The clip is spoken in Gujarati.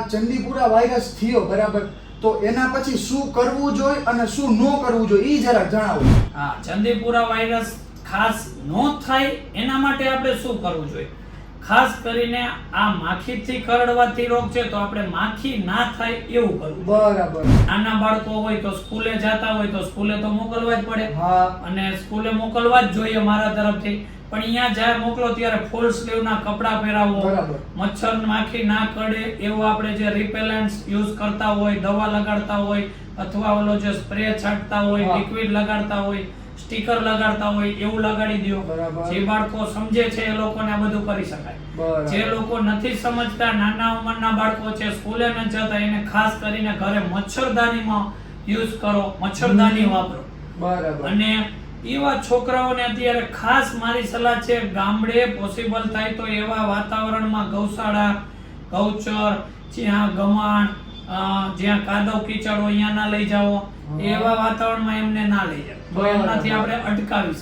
ચંદીપુરા વાયરસ થયો, બરાબર? તો એના પછી શું કરવું જોઈએ અને શું ન કરવું જોઈએ? એ જરાક જણાવો. હા, ચંદીપુરા વાયરસ ખાસ ન થાય એના માટે આપણે શું કરવું જોઈએ? ખાસ કરીને આ માખીથી કરડવાથી રોગ છે તો આપણે માખી ના થાય એવું કરવું. બરાબર. નાના બાળકો હોય તો સ્કૂલે જતા હોય તો સ્કૂલે તો મોકલવા જ પડે. હા. અને સ્કૂલે મોકલવા જ જોઈએ મારા તરફથી. પણ અહીંયા જ્યારે મોકલો ત્યારે ફૂલ સ્લીવ ના કપડા પહેરાવો. મચ્છર માખી ના કરડે એવું આપણે જે રિપેલન્ટ્સ યુઝ કરતા હોય દવા લગાડતા હોય અથવા ઓલો જે સ્પ્રે છાંટતા હોય લિક્વિડ લગાડતા હોય સ્ટીકર લગાડતા હોય એવું લગાડી દો જે બાળકો સમજે છે એ લોકોને આ બધું કરી શકાય. જે લોકો નથી સમજતા નાના ઉંમરના બાળકો છે સ્કૂલે ન જતા એને ખાસ કરીને ઘરે મચ્છરદાનીમાં યુઝ કરો મચ્છરદાની વાપરો. બરાબર. અને એવા છોકરાઓને અત્યારે ખાસ મારી સલાહ છે ગામડે પોસિબલ થાય તો એવા વાતાવરણમાં ગૌશાળા ગૌચર જ્યાં ગમાણ જ્યાં કાદવ કીચડ હોય અહીંયા ના લઈ જાઓ એવા વાતાવરણમાં એમને ના લઈ જાઓ. તો. એમનાથી આપણે અટકાવી